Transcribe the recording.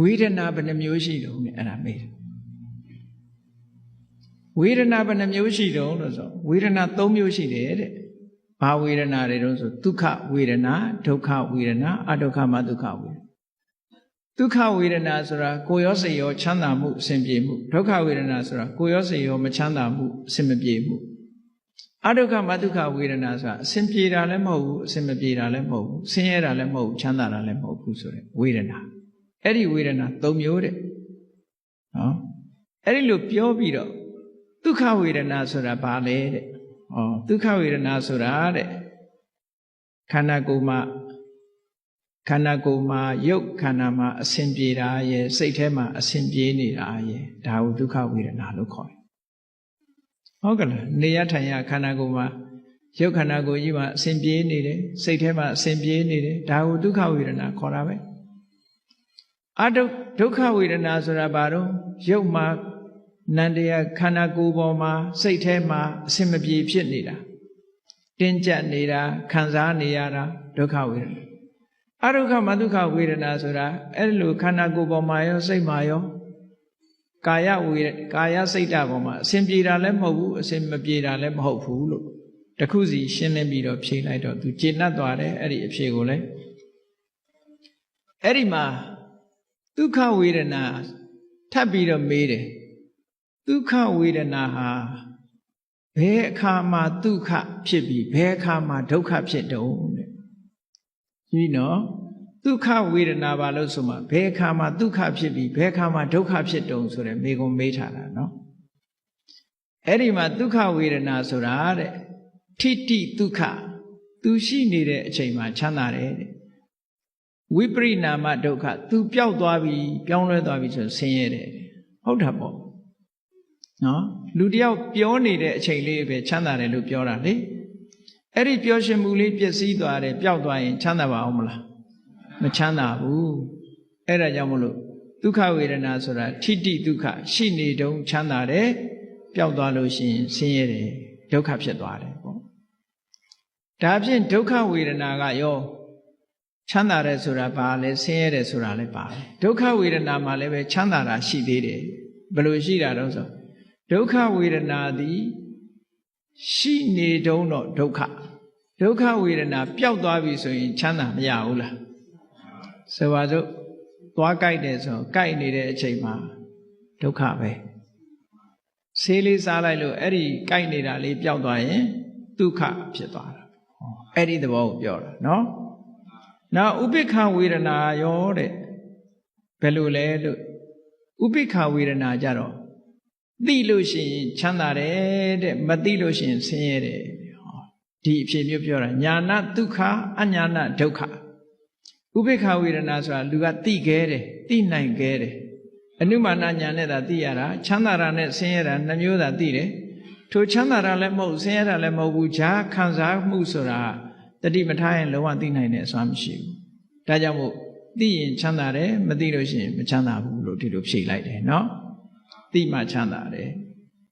ဝေဒနာဘယ်နှမျိုးရှိတုံးလဲအဲ့ဒါမေးတယ်ဝေဒနာဘယ်နှမျိုးရှိတုံးလို့ဆိုဝေဒနာ၃မျိုးရှိတယ်တဲ့ဘာဝေဒနာတွေတုံးဆိုဒုက္ခဝေဒနာဒုက္ခဝေဒနာအဒုက္ခမဒုက္ခဝေဒနာဒုက္ခဝေဒနာဆိုတာကိုယ်ရောစိတ်ရောချမ်းသာမှုအစဉ်ပြေမှုဒုက္ခဝေဒနာဆိုတာကိုယ်ရောစိတ်ရောမချမ်းသာမှုအစဉ်မပြေမှုအဒုက္ခမဒုက္ခဝေဒနာဆိုတာအစဉ်ပြေတာလည်းမဟုတ်ဘူးအစဉ်မပြေတာလည်းမဟုတ်ဘူးဆင်းရဲတာလည်းမဟုတ်ဘူးချမ်းသာတာလည်းမဟုတ်ဘူးဆိုတဲ့ဝေဒနာ အဲ့ဒီဝေဒနာ၃မျိုးတဲ့နော်အဲ့ဒီလိုပြောပြီးတော့ဒုက္ခဝေဒနာဆိုတာဘာလဲတဲ့ဩဒုက္ခဝေဒနာဆိုတာတဲ့ခန္ဓာကိုယ်မှာခန္ဓာကိုယ်မှာရုပ်ခန္ဓာမှာအစဉ်ပြေတာရဲ့စိတ်ထဲမှာအစဉ်ပြေနေတာရဲ့ဒါကိုဒုက္ခဝေဒနာလို့ခေါ်တယ်ဟုတ်ကလားနေရထိုင်ရခန္ဓာကိုယ်မှာရုပ်ခန္ဓာကိုယ်ကြီးမှာအစဉ်ပြေနေတယ်စိတ်ထဲမှာအစဉ်ပြေနေတယ်ဒါကိုဒုက္ခဝေဒနာခေါ်တာပဲ အဒုဒုက္ခဝေဒနာဆိုတာဘာတော့ရုပ်မှာနန္တရားခန္ဓာကိုယ်ပေါ်မှာစိတ်ထဲမှာအစဉ်မပြေဖြစ်နေတာတင်းကျပ်နေတာခံစားနေရတာဒုက္ခဝေဒနာအဒုက္ခမဒုက္ခဝေဒနာဆိုတာအဲ့လိုခန္ဓာကိုယ်ပေါ်မှာရောစိတ်မှာရောကာယဝေကာယစိတ်ဓာတ်ပေါ်မှာအစဉ်ပြေတာလည်းမဟုတ်ဘူးအစဉ်မပြေတာလည်းမဟုတ်ဘူးလို့တခုစီရှင်းလင်းပြီးတော့ဖြေလိုက်တော့သူကျေနပ်သွားတယ်အဲ့ဒီအဖြေကိုလည်းအဲ့ဒီမှာ ဒုက္ခဝေဒနာထပ်ပြီးတော့မေးတယ်ဒုက္ခဝေဒနာဟာဘယ်အခါမှဒုက္ခဖြစ်ပြီးဘယ်အခါမှဒုက္ခဖြစ်တုံးတဲ့ကြီးနော်ဒုက္ခဝေဒနာပါလို့ဆိုမှဘယ်အခါမှဒုက္ခဖြစ်ပြီးဘယ်အခါမှဒုက္ခဖြစ်တုံးဆိုတဲ့မေကုံမေးထားတာနော်အဲ့ဒီမှာဒုက္ခဝေဒနာဆိုတာတဲ့ထိတိဒုက္ခသူရှိနေတဲ့အချိန်မှာချမ်းသာတယ်တဲ့ ဝိပရိနာမဒုက္ခသူပျောက်သွားပြီပြောင်းလဲသွားပြီဆိုဆင်းရဲတယ်ဟုတ်တာပေါ့နော်လူတယောက်ပြောနေတဲ့အချိန်လေးပဲချမ်းသာတယ်လို့ပြောတာလေအဲ့ဒီပြောရှင်မှုလေးပျက်စီးသွားတယ်ပျောက်သွားရင်ချမ်းသာပါအောင်မလားမချမ်းသာဘူးအဲ့ဒါကြောင့်မလို့ဒုက္ခဝေဒနာဆိုတာထိတိဒုက္ခရှိနေတုံးချမ်းသာတယ်ပျောက်သွားလို့ရှိရင်ဆင်းရဲတယ်ဒုက္ခဖြစ်သွားတယ်ပေါ့ဒါဖြင့်ဒုက္ခဝေဒနာကရော ချမ်းသာတယ်ဆိုတာဘာလဲဆင်းရဲတယ်ဆိုတာလည်းပါတယ်ဒုက္ခဝေဒနာမှာလည်းပဲချမ်းသာတာရှိသေးတယ်ဘယ်လိုရှိတာတော့ဆိုဒုက္ခဝေဒနာသည်ရှိနေတုံးတော့ဒုက္ခဒုက္ခဝေဒနာပျောက်သွားပြီဆိုရင်ချမ်းသာမရဘူးလားဆိုပါစို့သွားကြိုက်တယ်ဆိုကြိုက်နေတဲ့အချိန်မှာဒုက္ခပဲဆေးလေးစားလိုက်လို့အဲ့ဒီကြိုက်နေတာလေးပျောက်သွားရင်ဒုက္ခဖြစ်သွားတာအဲ့ဒီသဘောကိုပြောတာနော် နောက်ဥပိ္ပခဝေဒနာရောတဲ့ဘယ်လိုလဲလို့ဥပိ္ပခဝေဒနာကြတော့သိလို့ရှိရင်ချမ်းသာတယ်တဲ့မသိလို့ရှိရင်ဆင်းရဲတယ်ဟောဒီအဖြစ်မျိုးပြောတာညာနာဒုက္ခအညာနာဒုက္ခဥပိ္ပခဝေဒနာဆိုတာလူကသိခဲတယ်သိနိုင်ခဲတယ်အနုမာနညာနဲ့သာသိရတာချမ်းသာတာနဲ့ဆင်းရဲတာနှမျိုးသာသိတယ်ထိုချမ်းသာတာလည်းမဟုတ်ဆင်းရဲတာလည်းမဟုတ်ဘူးဈာခံစားမှုဆိုတာ တတိမထားရင်လုံးဝသိနိုင်တဲ့အစွမ်းမရှိဘူးဒါကြောင့်မို့သိရင်ချမ်းသာတယ်မသိလို့ရှိရင်မချမ်းသာဘူးလို့ဒီလိုဖြေလိုက်တယ်နော်သိမှချမ်းသာတယ်